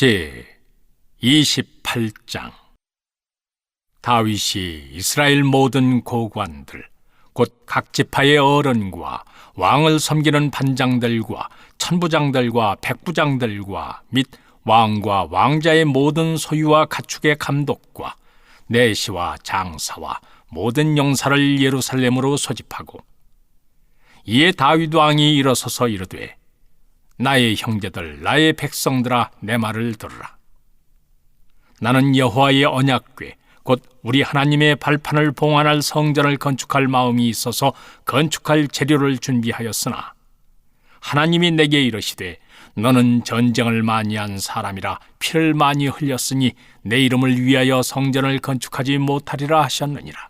제 28장. 다윗이 이스라엘 모든 고관들 곧 각 지파의 어른과 왕을 섬기는 반장들과 천부장들과 백부장들과 및 왕과 왕자의 모든 소유와 가축의 감독과 내시와 장사와 모든 용사를 예루살렘으로 소집하고 이에 다윗 왕이 일어서서 이르되 나의 형제들 나의 백성들아 내 말을 들으라. 나는 여호와의 언약궤 곧 우리 하나님의 발판을 봉안할 성전을 건축할 마음이 있어서 건축할 재료를 준비하였으나 하나님이 내게 이르시되 너는 전쟁을 많이 한 사람이라 피를 많이 흘렸으니 내 이름을 위하여 성전을 건축하지 못하리라 하셨느니라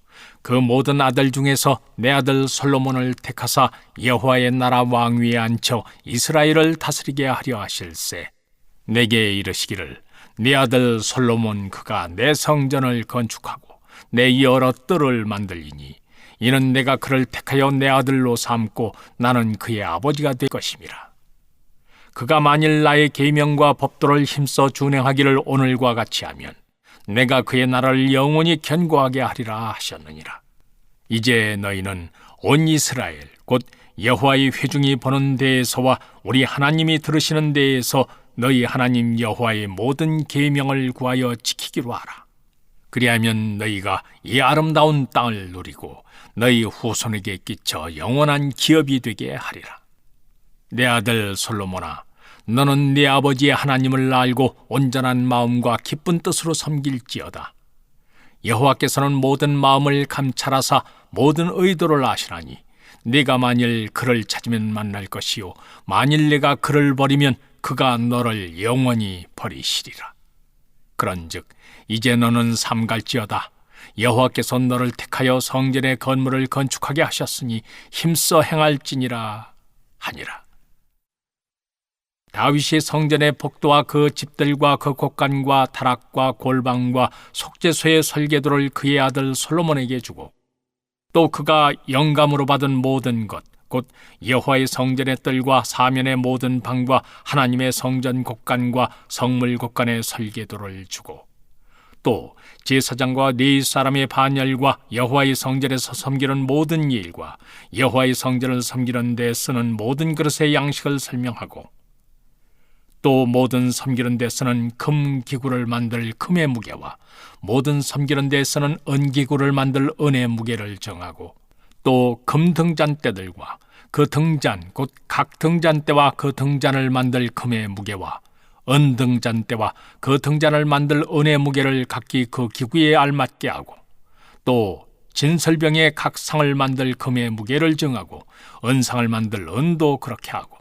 그 모든 아들 중에서 내 아들 솔로몬을 택하사 여호와의 나라 왕위에 앉혀 이스라엘을 다스리게 하려 하실세. 내게 이르시기를 네 아들 솔로몬 그가 내 성전을 건축하고 내 여러 뜰을 만들리니 이는 내가 그를 택하여 내 아들로 삼고 나는 그의 아버지가 될 것임이라. 그가 만일 나의 계명과 법도를 힘써 준행하기를 오늘과 같이 하면 내가 그의 나라를 영원히 견고하게 하리라 하셨느니라. 이제 너희는 온 이스라엘 곧 여호와의 회중이 보는 데에서와 우리 하나님이 들으시는 데에서 너희 하나님 여호와의 모든 계명을 구하여 지키기로 하라. 그리하면 너희가 이 아름다운 땅을 누리고 너희 후손에게 끼쳐 영원한 기업이 되게 하리라. 내 아들 솔로몬아 너는 네 아버지의 하나님을 알고 온전한 마음과 기쁜 뜻으로 섬길지어다. 여호와께서는 모든 마음을 감찰하사 모든 의도를 아시나니 네가 만일 그를 찾으면 만날 것이요 만일 내가 그를 버리면 그가 너를 영원히 버리시리라. 그런즉 이제 너는 삼갈지어다. 여호와께서 너를 택하여 성전의 건물을 건축하게 하셨으니 힘써 행할지니라 하니라. 다윗이 성전의 복도와 그 집들과 그 곳간과 타락과 골방과 속죄소의 설계도를 그의 아들 솔로몬에게 주고 또 그가 영감으로 받은 모든 것 곧 여호와의 성전의 뜰과 사면의 모든 방과 하나님의 성전 곳간과 성물 곳간의 설계도를 주고 또 제사장과 네 사람의 반열과 여호와의 성전에서 섬기는 모든 일과 여호와의 성전을 섬기는 데 쓰는 모든 그릇의 양식을 설명하고 또 모든 섬기는 데 쓰는 금 기구를 만들 금의 무게와 모든 섬기는 데 쓰는 은 기구를 만들 은의 무게를 정하고 또 금 등잔대들과 그 등잔 곧 각 등잔대와 그 등잔을 만들 금의 무게와 은 등잔대와 그 등잔을 만들 은의 무게를 각기 그 기구에 알맞게 하고 또 진설병의 각 상을 만들 금의 무게를 정하고 은상을 만들 은도 그렇게 하고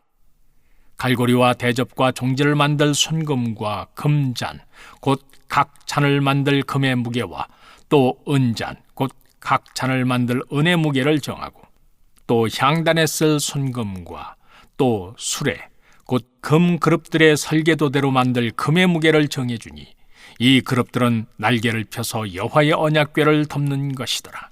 갈고리와 대접과 종지를 만들 순금과 금잔, 곧 각 잔을 만들 금의 무게와 또 은잔, 곧 각 잔을 만들 은의 무게를 정하고 또 향단에 쓸 순금과 또 수레, 곧 금 그릇들의 설계도대로 만들 금의 무게를 정해주니 이 그릇들은 날개를 펴서 여호와의 언약궤를 덮는 것이더라.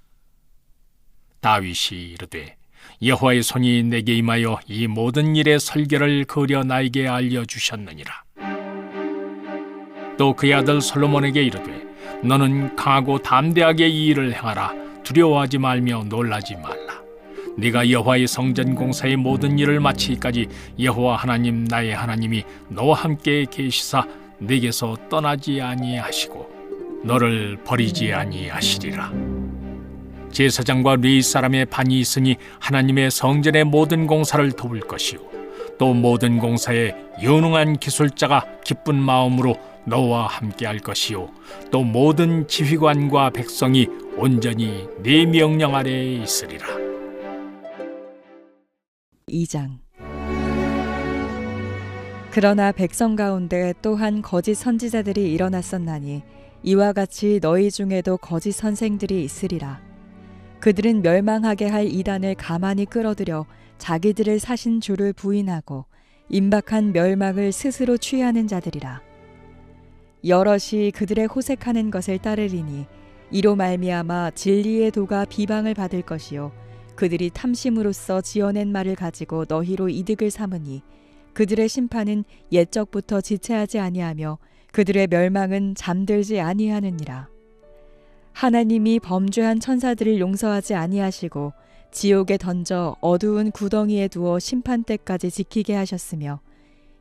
다윗이 이르되 여호와의 손이 내게 임하여 이 모든 일의 설계를 그려 나에게 알려 주셨느니라. 또 그의 아들 솔로몬에게 이르되 너는 강하고 담대하게 이 일을 행하라 두려워하지 말며 놀라지 말라. 네가 여호와의 성전 공사의 모든 일을 마치기까지 여호와 하나님 나의 하나님이 너와 함께 계시사 네게서 떠나지 아니하시고 너를 버리지 아니하시리라. 제사장과 레위 사람의 반이 있으니 하나님의 성전의 모든 공사를 도울 것이요. 또 모든 공사에 유능한 기술자가 기쁜 마음으로 너와 함께 할 것이요. 또 모든 지휘관과 백성이 온전히 네 명령 아래에 있으리라. 2장. 그러나 백성 가운데 또한 거짓 선지자들이 일어났었나니 이와 같이 너희 중에도 거짓 선생들이 있으리라. 그들은 멸망하게 할 이단을 가만히 끌어들여 자기들을 사신 주를 부인하고 임박한 멸망을 스스로 취하는 자들이라. 여럿이 그들의 호색하는 것을 따르리니 이로 말미암아 진리의 도가 비방을 받을 것이요 그들이 탐심으로써 지어낸 말을 가지고 너희로 이득을 삼으니 그들의 심판은 옛적부터 지체하지 아니하며 그들의 멸망은 잠들지 아니하느니라. 하나님이 범죄한 천사들을 용서하지 아니하시고 지옥에 던져 어두운 구덩이에 두어 심판 때까지 지키게 하셨으며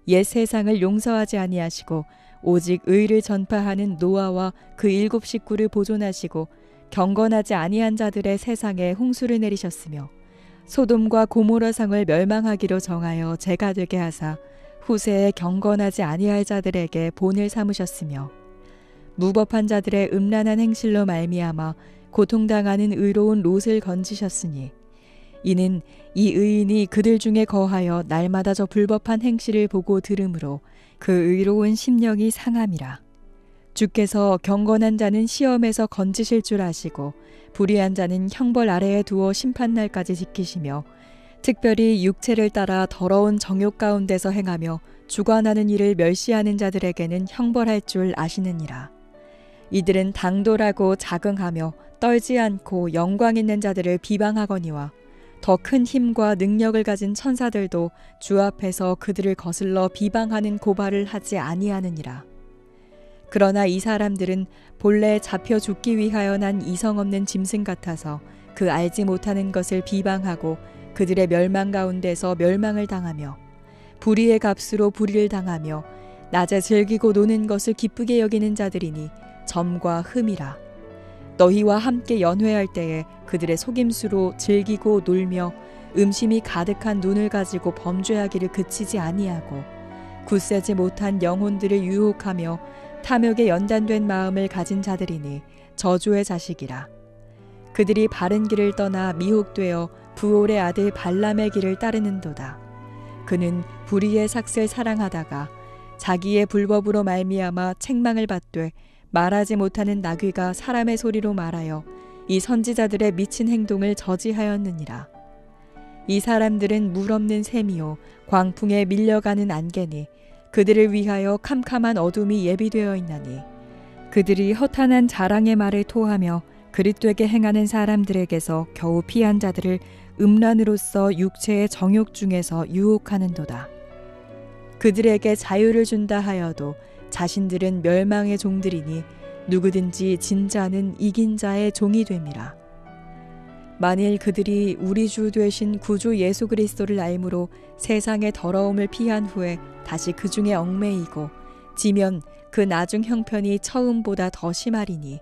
옛 세상을 용서하지 아니하시고 오직 의를 전파하는 노아와 그 일곱 식구를 보존하시고 경건하지 아니한 자들의 세상에 홍수를 내리셨으며 소돔과 고모라 성을 멸망하기로 정하여 죄가 되게 하사 후세에 경건하지 아니할 자들에게 본을 삼으셨으며 무법한 자들의 음란한 행실로 말미암아 고통당하는 의로운 롯을 건지셨으니 이는 이 의인이 그들 중에 거하여 날마다 저 불법한 행실을 보고 들으므로 그 의로운 심령이 상함이라 주께서 경건한 자는 시험에서 건지실 줄 아시고 불의한 자는 형벌 아래에 두어 심판날까지 지키시며 특별히 육체를 따라 더러운 정욕 가운데서 행하며 주관하는 일을 멸시하는 자들에게는 형벌할 줄 아시느니라. 이들은 당돌하고 자긍하며 떨지 않고 영광 있는 자들을 비방하거니와 더 큰 힘과 능력을 가진 천사들도 주 앞에서 그들을 거슬러 비방하는 고발을 하지 아니하느니라. 그러나 이 사람들은 본래 잡혀 죽기 위하여 난 이성 없는 짐승 같아서 그 알지 못하는 것을 비방하고 그들의 멸망 가운데서 멸망을 당하며 불의의 값으로 불의를 당하며 낮에 즐기고 노는 것을 기쁘게 여기는 자들이니 점과 흠이라. 너희와 함께 연회할 때에 그들의 속임수로 즐기고 놀며 음심이 가득한 눈을 가지고 범죄하기를 그치지 아니하고 굳세지 못한 영혼들을 유혹하며 탐욕에 연단된 마음을 가진 자들이니 저주의 자식이라. 그들이 바른 길을 떠나 미혹되어 부올의 아들 발람의 길을 따르는도다. 그는 불의의 삭슬 사랑하다가 자기의 불법으로 말미암아 책망을 받되 말하지 못하는 나귀가 사람의 소리로 말하여 이 선지자들의 미친 행동을 저지하였느니라. 이 사람들은 물 없는 샘이요 광풍에 밀려가는 안개니 그들을 위하여 캄캄한 어둠이 예비되어 있나니 그들이 허탄한 자랑의 말을 토하며 그릿되게 행하는 사람들에게서 겨우 피한 자들을 음란으로서 육체의 정욕 중에서 유혹하는도다. 그들에게 자유를 준다 하여도 자신들은 멸망의 종들이니 누구든지 진자는 이긴 자의 종이 됨이라. 만일 그들이 우리 주 되신 구주 예수 그리스도를 알므로 세상의 더러움을 피한 후에 다시 그 중에 얽매이고 지면 그 나중 형편이 처음보다 더 심하리니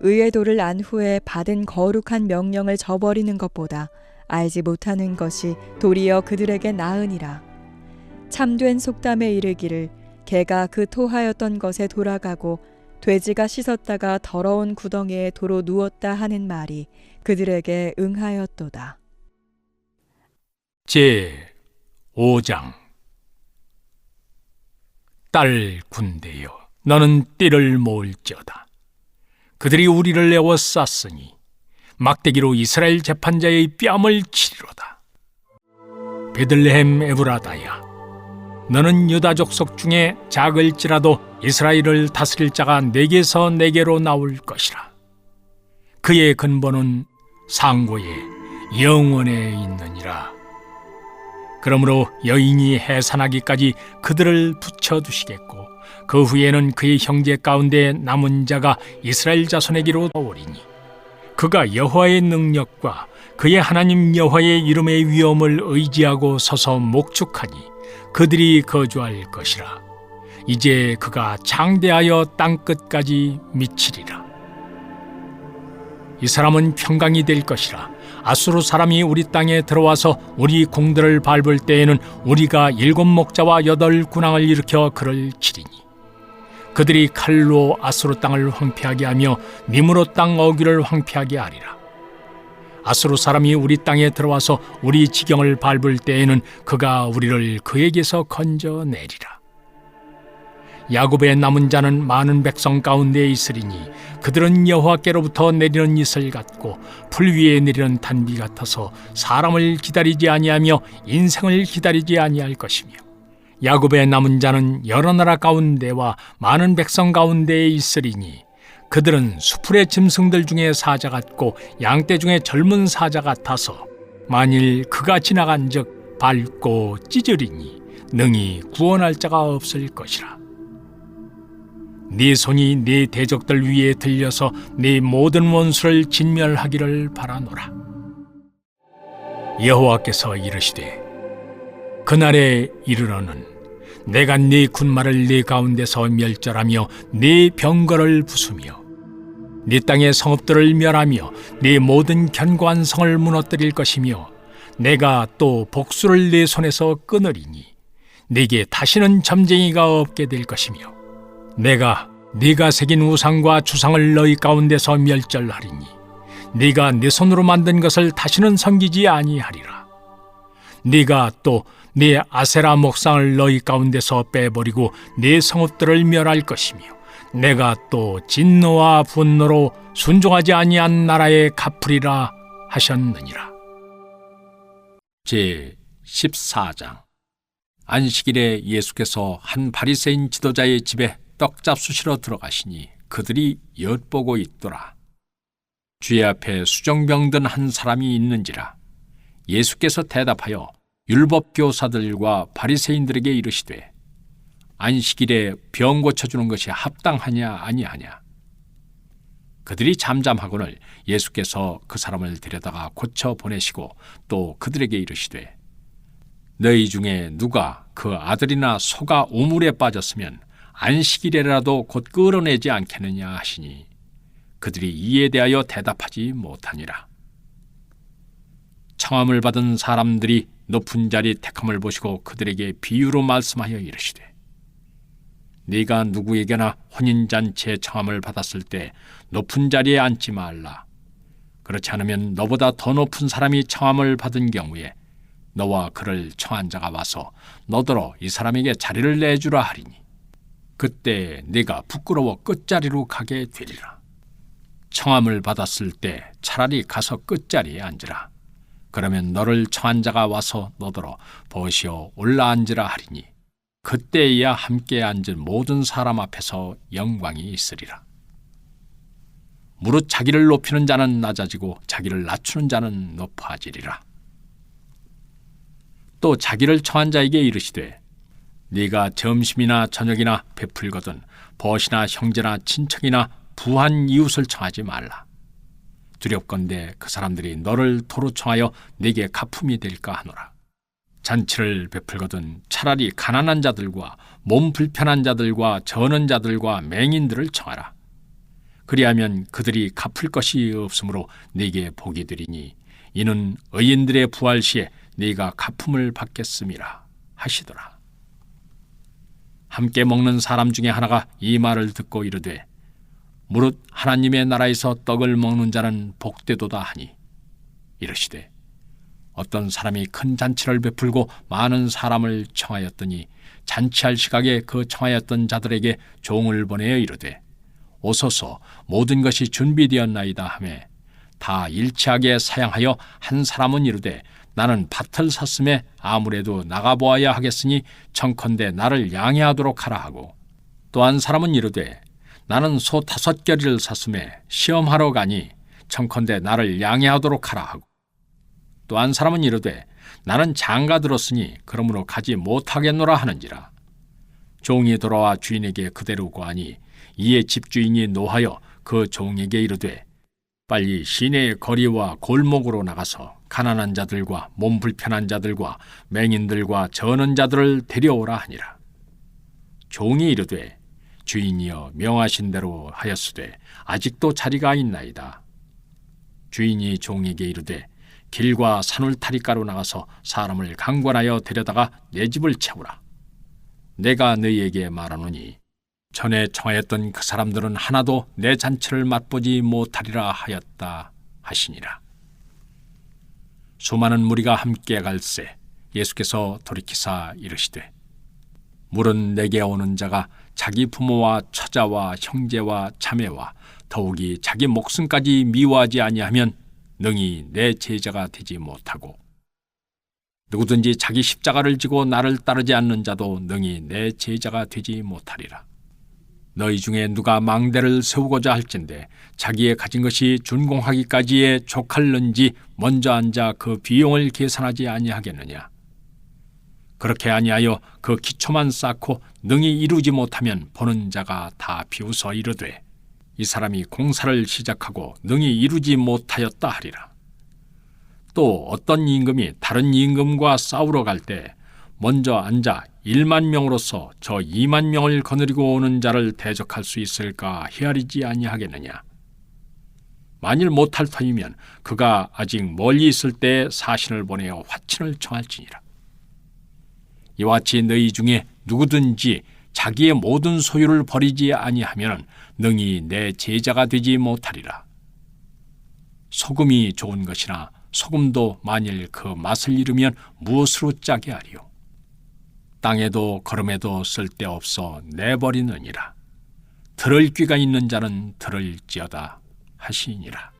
의의 도를 안 후에 받은 거룩한 명령을 저버리는 것보다 알지 못하는 것이 도리어 그들에게 나으니라. 참된 속담에 이르기를 개가 그 토하였던 것에 돌아가고 돼지가 씻었다가 더러운 구덩이에 도로 누웠다 하는 말이 그들에게 응하였도다. 제 5장. 딸 군대여 너는 띠를 모을지어다. 그들이 우리를 내어 쌌으니 막대기로 이스라엘 재판자의 뺨을 치리로다. 베들레헴 에브라다야 너는 유다 족 속 중에 작을지라도 이스라엘을 다스릴 자가 내게서 내게로 나올 것이라. 그의 근본은 상고에 영원에 있느니라. 그러므로 여인이 해산하기까지 그들을 붙여두시겠고 그 후에는 그의 형제 가운데 남은 자가 이스라엘 자손에게로 오리니 그가 여호와의 능력과 그의 하나님 여호와의 이름의 위엄을 의지하고 서서 목축하니 그들이 거주할 것이라. 이제 그가 장대하여 땅 끝까지 미치리라. 이 사람은 평강이 될 것이라. 아수르 사람이 우리 땅에 들어와서 우리 궁들을 밟을 때에는 우리가 일곱 목자와 여덟 군왕을 일으켜 그를 치리니. 그들이 칼로 아수르 땅을 황폐하게 하며 니무로 땅 어귀를 황폐하게 하리라 아수르 사람이 우리 땅에 들어와서 우리 지경을 밟을 때에는 그가 우리를 그에게서 건져내리라. 야곱의 남은 자는 많은 백성 가운데에 있으리니 그들은 여호와께로부터 내리는 이슬 같고 풀 위에 내리는 단비 같아서 사람을 기다리지 아니하며 인생을 기다리지 아니할 것이며 야곱의 남은 자는 여러 나라 가운데와 많은 백성 가운데에 있으리니 그들은 수풀의 짐승들 중에 사자 같고 양떼 중에 젊은 사자 같아서 만일 그가 지나간 즉 밟고 찢으리니 능히 구원할 자가 없을 것이라. 네 손이 네 대적들 위에 들려서 네 모든 원수를 진멸하기를 바라노라. 여호와께서 이르시되 그날에 이르러는 내가 네 군마를 네 가운데서 멸절하며 네 병거를 부수며 네 땅의 성읍들을 멸하며 네 모든 견고한 성을 무너뜨릴 것이며 내가 또 복수를 네 손에서 끊으리니 네게 다시는 점쟁이가 없게 될 것이며 내가 네가 새긴 우상과 주상을 너희 가운데서 멸절하리니 네가 네 손으로 만든 것을 다시는 섬기지 아니하리라. 네가 또 네 아세라 목상을 너희 가운데서 빼버리고 네 성읍들을 멸할 것이며 내가 또 진노와 분노로 순종하지 아니한 나라에 갚으리라 하셨느니라. 제 14장 안식일에 예수께서 한 바리새인 지도자의 집에 떡 잡수시러 들어가시니 그들이 엿보고 있더라. 주의 앞에 수정병 든 한 사람이 있는지라 예수께서 대답하여 율법 교사들과 바리새인들에게 이르시되 안식일에 병 고쳐 주는 것이 합당하냐 아니하냐? 그들이 잠잠하거늘 예수께서 그 사람을 데려다가 고쳐 보내시고 또 그들에게 이르시되 너희 중에 누가 그 아들이나 소가 우물에 빠졌으면 안식일에라도 곧 끌어내지 않겠느냐 하시니 그들이 이에 대하여 대답하지 못하니라. 청함을 받은 사람들이 높은 자리 택함을 보시고 그들에게 비유로 말씀하여 이르시되 네가 누구에게나 혼인 잔치에 청함을 받았을 때 높은 자리에 앉지 말라. 그렇지 않으면 너보다 더 높은 사람이 청함을 받은 경우에 너와 그를 청한 자가 와서 너더러 이 사람에게 자리를 내주라 하리니 그때 네가 부끄러워 끝자리로 가게 되리라. 청함을 받았을 때 차라리 가서 끝자리에 앉으라 그러면 너를 청한 자가 와서 너더러 버시어 올라앉으라 하리니 그때야 함께 앉은 모든 사람 앞에서 영광이 있으리라. 무릇 자기를 높이는 자는 낮아지고 자기를 낮추는 자는 높아지리라. 또 자기를 청한 자에게 이르시되 네가 점심이나 저녁이나 베풀거든 벗이나 형제나 친척이나 부한 이웃을 청하지 말라. 두렵건대 그 사람들이 너를 도로 청하여 네게 가품이 될까 하노라. 잔치를 베풀거든 차라리 가난한 자들과 몸 불편한 자들과 저는 자들과 맹인들을 청하라. 그리하면 그들이 갚을 것이 없으므로 네게 복이 되리니 이는 의인들의 부활 시에 네가 갚음을 받겠음이라 하시더라. 함께 먹는 사람 중에 하나가 이 말을 듣고 이르되 무릇 하나님의 나라에서 떡을 먹는 자는 복되도다 하니 이르시되 어떤 사람이 큰 잔치를 베풀고 많은 사람을 청하였더니 잔치할 시각에 그 청하였던 자들에게 종을 보내어 이르되 오소서 모든 것이 준비되었나이다 하매 다 일치하게 사양하여 한 사람은 이르되 나는 밭을 샀음에 아무래도 나가보아야 하겠으니 청컨대 나를 양해하도록 하라 하고 또한 사람은 이르되 나는 소 다섯 결이를 샀음에 시험하러 가니 청컨대 나를 양해하도록 하라 하고. 또 한 사람은 이르되 나는 장가 들었으니 그러므로 가지 못하겠노라 하는지라. 종이 돌아와 주인에게 그대로 고하니 이에 집주인이 노하여 그 종에게 이르되 빨리 시내의 거리와 골목으로 나가서 가난한 자들과 몸 불편한 자들과 맹인들과 저는 자들을 데려오라 하니라. 종이 이르되 주인이여 명하신 대로 하였으되 아직도 자리가 있나이다. 주인이 종에게 이르되 길과 산울타리가로 나가서 사람을 강권하여 데려다가 내 집을 채우라. 내가 너희에게 말하노니 전에 청하였던 그 사람들은 하나도 내 잔치를 맛보지 못하리라 하였다 하시니라. 수많은 무리가 함께 갈새 예수께서 돌이키사 이르시되 물은 내게 오는 자가 자기 부모와 처자와 형제와 자매와 더욱이 자기 목숨까지 미워하지 아니하면 능히 내 제자가 되지 못하고 누구든지 자기 십자가를 지고 나를 따르지 않는 자도 능히 내 제자가 되지 못하리라. 너희 중에 누가 망대를 세우고자 할진대 자기의 가진 것이 준공하기까지에 족할는지 먼저 앉아 그 비용을 계산하지 아니하겠느냐. 그렇게 아니하여 그 기초만 쌓고 능히 이루지 못하면 보는 자가 다 비웃어 이르되 이 사람이 공사를 시작하고 능히 이루지 못하였다 하리라. 또 어떤 임금이 다른 임금과 싸우러 갈 때 먼저 앉아 1만 명으로서 저 2만 명을 거느리고 오는 자를 대적할 수 있을까 헤아리지 아니하겠느냐. 만일 못할 터이면 그가 아직 멀리 있을 때 사신을 보내어 화친을 청할지니라. 이와 같이 너희 중에 누구든지 자기의 모든 소유를 버리지 아니하면 능히 내 제자가 되지 못하리라. 소금이 좋은 것이나 소금도 만일 그 맛을 잃으면 무엇으로 짜게 하리요? 땅에도 걸음에도 쓸데없어 내버리느니라. 들을 귀가 있는 자는 들을지어다 하시니라.